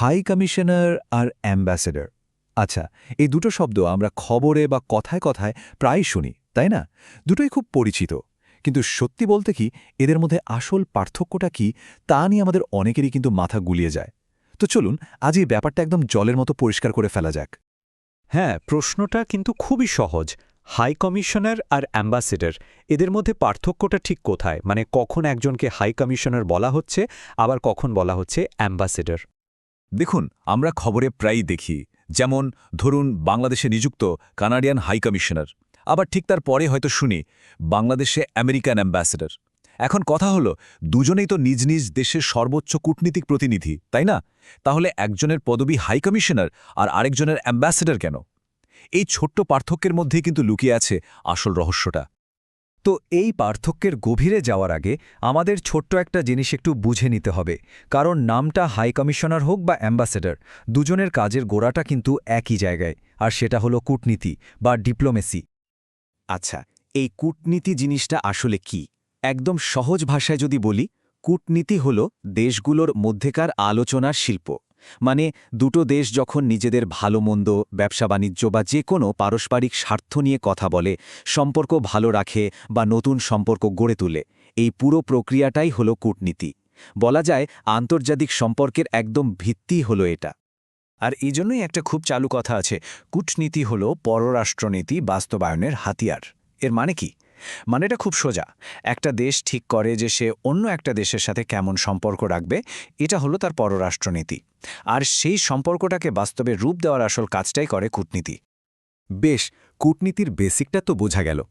High commissioner আর ambassador আচ্ছা এই দুটো শব্দ আমরা খবরে বা কথায় কথায় প্রায় শুনি, তাই না? দুটোই খুব পরিচিত। কিন্তু সত্যি বলতে কি, এদের মধ্যে আসল পার্থক্যটা কি, তা নিয়ে আমাদের অনেকেরই কিন্তু মাথা গুলিয়ে যায়। তো চলুন, আজ এই ব্যাপারটা একদম জলের মতো পরিষ্কার করে ফেলা যাক। হ্যাঁ প্রশ্নটা কিন্তু খুবই সহজ। হাই কমিশনার আর অ্যাম্বাসেডর এদের মধ্যে পার্থক্যটা ঠিক কোথায়? মানে কখন একজনকে হাই কমিশনার বলা হচ্ছে, আবার কখন বলা হচ্ছে অ্যাম্বাসেডর দেখুন, আমরা খবরে প্রায়ই দেখি, যেমন ধরুন বাংলাদেশে নিযুক্ত কানাডিয়ান হাই কমিশনার। আবার ঠিক তার পরে হয়তো শুনি, বাংলাদেশে আমেরিকান অ্যাম্বাসেডর। এখন কথা হলো, দুজনেই তো নিজ নিজ দেশের সর্বোচ্চ কূটনীতিক প্রতিনিধি, তাই না? তাহলে একজনের পদবি হাই কমিশনার আর আরেকজনের অ্যাম্বাসেডর কেন? এই ছোট্ট পার্থক্যের মধ্যেই কিন্তু লুকিয়ে আছে আসল রহস্যটা। তো এই পার্থক্যের গভীরে যাওয়ার আগে আমাদের ছোট্ট একটা জিনিস একটু বুঝে নিতে হবে। কারণ নামটা হাই কমিশনার হোক বা অ্যাম্বাসেডর, দুজনের কাজের গোড়াটা কিন্তু একই জায়গায়। আর সেটা হলো কূটনীতি বা ডিপ্লোমেসি। আচ্ছা এই কূটনীতি জিনিসটা আসলে কি? একদম সহজ ভাষায় যদি বলি, কূটনীতি হল দেশগুলোর মধ্যেকার আলোচনার শিল্প। মানে দুটো দেশ যখন নিজেদের ভালো মন্দ, ব্যবসা বাণিজ্য বা যে কোনো পারস্পরিক স্বার্থ নিয়ে কথা বলে, সম্পর্ক ভালো রাখে বা নতুন সম্পর্ক গড়ে তোলে, এই পুরো প্রক্রিয়াটাই হলো কূটনীতি। বলা যায় আন্তর্জাতিক সম্পর্কের একদম ভিত্তি হলো এটা। আর এই জন্যই একটা খুব চালু কথা আছে, কূটনীতি হল পররাষ্ট্রনীতি বাস্তবায়নের হাতিয়ার। এর মানে কি? মানেটা খুব সোজা। একটা দেশ ঠিক করে যে সে অন্য একটা দেশের সাথে কেমন সম্পর্ক রাখবে, এটা হলো তার পররাষ্ট্রনীতি। আর সেই সম্পর্কটাকে বাস্তবে রূপ দেওয়ার আসল কাজটাই করে কূটনীতি। বেশ, কূটনীতির বেসিকটা তো বোঝা গেল।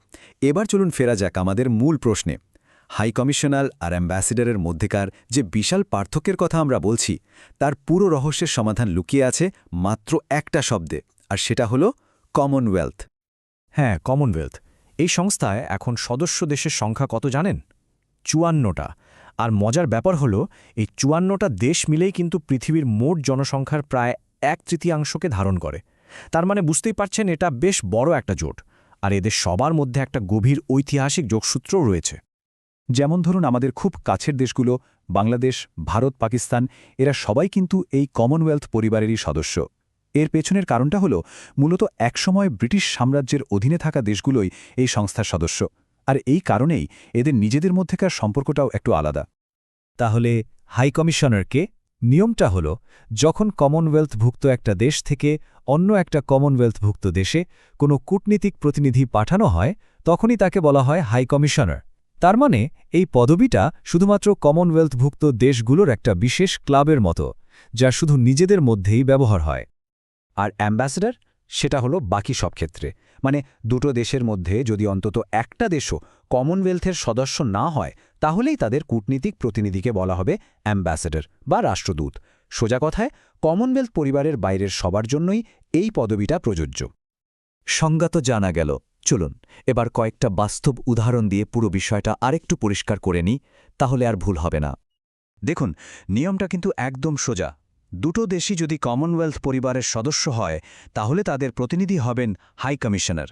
এবার চলুন ফেরা যাক আমাদের মূল প্রশ্নে। হাই কমিশনার আর অ্যাম্বাসেডারের মধ্যেকার যে বিশাল পার্থক্যের কথা আমরা বলছি, তার পুরো রহস্যের সমাধান লুকিয়ে আছে মাত্র একটা শব্দে, আর সেটা হলো কমনওয়েলথ। হ্যাঁ কমনওয়েলথ। এই সংস্থায় এখন সদস্য দেশের সংখ্যা কত জানেন? চুয়ান্নটা। আর মজার ব্যাপার হল, এই চুয়ান্নটা দেশ মিলেই কিন্তু পৃথিবীর মোট জনসংখ্যার প্রায় এক তৃতীয়াংশকে ধারণ করে। তার মানে বুঝতেই পারছেন, এটা বেশ বড় একটা জোট। আর এদের সবার মধ্যে একটা গভীর ঐতিহাসিক যোগসূত্রও রয়েছে। যেমন ধরুন, আমাদের খুব কাছের দেশগুলো, বাংলাদেশ, ভারত, পাকিস্তান, এরা সবাই কিন্তু এই কমনওয়েলথ পরিবারেরই সদস্য। এর পেছনের কারণটা হল, মূলত একসময় ব্রিটিশ সাম্রাজ্যের অধীনে থাকা দেশগুলোই এই সংস্থার সদস্য। আর এই কারণেই এদের নিজেদের মধ্যেকার সম্পর্কটাও একটু আলাদা। তাহলে হাই কমিশনারকে নিয়মটা হল, যখন কমনওয়েলথভুক্ত একটা দেশ থেকে অন্য একটা কমনওয়েলথভুক্ত দেশে কোনো কূটনীতিক প্রতিনিধি পাঠানো হয়, তখনই তাকে বলা হয় হাই কমিশনার। তার মানে এই পদবিটা শুধুমাত্র কমনওয়েলথভুক্ত দেশগুলোর একটা বিশেষ ক্লাবের মতো, যা শুধু নিজেদের মধ্যেই ব্যবহার হয়। আর অ্যাম্বাসেডর সেটা হলো বাকি সব ক্ষেত্রে। মানে দুটো দেশের মধ্যে যদি অন্তত একটা দেশও কমনওয়েলথের সদস্য না হয়, তাহলেই তাদের কূটনীতিক প্রতিনিধিকে বলা হবে অ্যাম্বাসেডর বা রাষ্ট্রদূত। সোজা কথায়, কমনওয়েলথ পরিবারের বাইরের সবার জন্যই এই পদবিটা প্রযোজ্য। সংজ্ঞা তো জানা গেল। চলুন, এবার কয়েকটা বাস্তব উদাহরণ দিয়ে পুরো বিষয়টা আরেকটু পরিষ্কার করে নিই, তাহলে আর ভুল হবে না। দেখুন, নিয়মটা কিন্তু একদম সোজা। দুটো দেশই যদি কমনওয়েলথ পরিবারের সদস্য হয়, তাহলে তাদের প্রতিনিধি হবেন হাই কমিশনার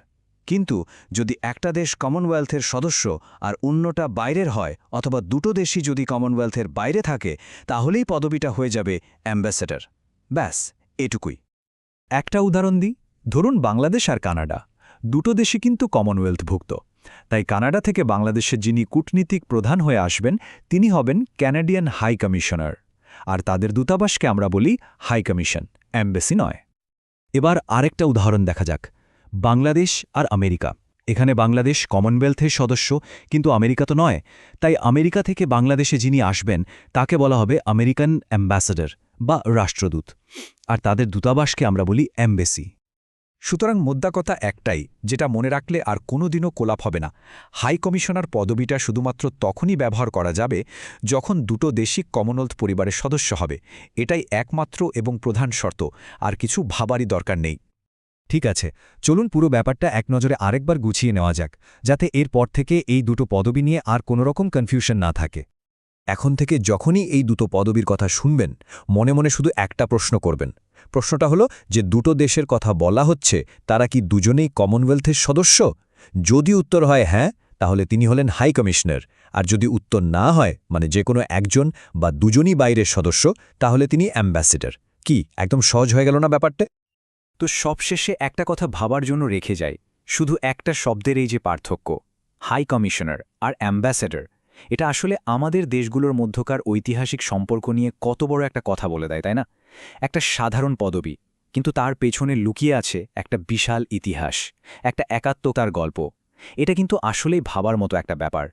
কিন্তু যদি একটা দেশ কমনওয়েলথের সদস্য আর অন্যটা বাইরের হয়, অথবা দুটো দেশই যদি কমনওয়েলথের বাইরে থাকে, তাহলেই পদবিটা হয়ে যাবে অ্যাম্বাসেডর ব্যাস, এটুকুই। একটা উদাহরণ দিই। ধরুন বাংলাদেশ আর কানাডা। দুটো দেশই কিন্তু কমনওয়েলথভুক্ত তাই কানাডা থেকে বাংলাদেশে যিনি কূটনীতিক প্রধান হয়ে আসবেন, তিনি হবেন ক্যানাডিয়ান হাই কমিশনার আর তাদের দূতাবাসকে আমরা বলি হাই কমিশন অ্যাম্বেসি নয়। এবার আরেকটা উদাহরণ দেখা যাক, বাংলাদেশ আর আমেরিকা। এখানে বাংলাদেশ কমনওয়েলথের সদস্য, কিন্তু আমেরিকা তো নয়। তাই আমেরিকা থেকে বাংলাদেশে যিনি আসবেন, তাকে বলা হবে আমেরিকান অ্যাম্বাসেডর বা রাষ্ট্রদূত। আর তাদের দূতাবাসকে আমরা বলি অ্যাম্বেসি সুতরাং মোদ্দা কথা একটাই, যেটা মনে রাখলে আর কোনোদিনও কোলাপ হবে না। হাই কমিশনার পদবিটা শুধুমাত্র তখনই ব্যবহার করা যাবে যখন দুটো দেশই কমনওয়েলথ পরিবারের সদস্য হবে। এটাই একমাত্র এবং প্রধান শর্ত, আর কিছু ভাবারই দরকার নেই। ঠিক আছে, চলুন পুরো ব্যাপারটা এক নজরে আরেকবার গুছিয়ে নেওয়া যাক, যাতে এরপর থেকে এই দুটো পদবি নিয়ে আর কোনোরকম কনফিউশন না থাকে। এখন থেকে যখনই এই দুটো পদবীর কথা শুনবেন, মনে মনে শুধু একটা প্রশ্ন করবেন। প্রশ্নটা হলো, যে দুটো দেশের কথা বলা হচ্ছে, তারা কি দুজনেই কমনওয়েলথের সদস্য? যদি উত্তর হয় হ্যাঁ তাহলে তিনি হলেন হাই কমিশনার আর যদি উত্তর না হয় মানে যে কোনো একজন বা দুজনই বাইরের সদস্য, তাহলে তিনি অ্যাম্বাসেডর কি, একদম সহজ হয়ে গেল না ব্যাপারটা? তো সবশেষে একটা কথা ভাবার জন্য রেখে যায় শুধু একটা শব্দের এই যে পার্থক্য হাই কমিশনার আর অ্যাম্বাসেডর এটা আসলে আমাদের দেশগুলোর মধ্যকার ঐতিহাসিক সম্পর্ক নিয়ে কত বড় একটা কথা বলে দেয়, তাই না? একটা সাধারণ পদবি, কিন্তু তার পেছনে লুকিয়ে আছে একটা বিশাল ইতিহাস, একটা একাত্মতার গল্প। এটা কিন্তু আসলেই ভাবার মতো একটা ব্যাপার।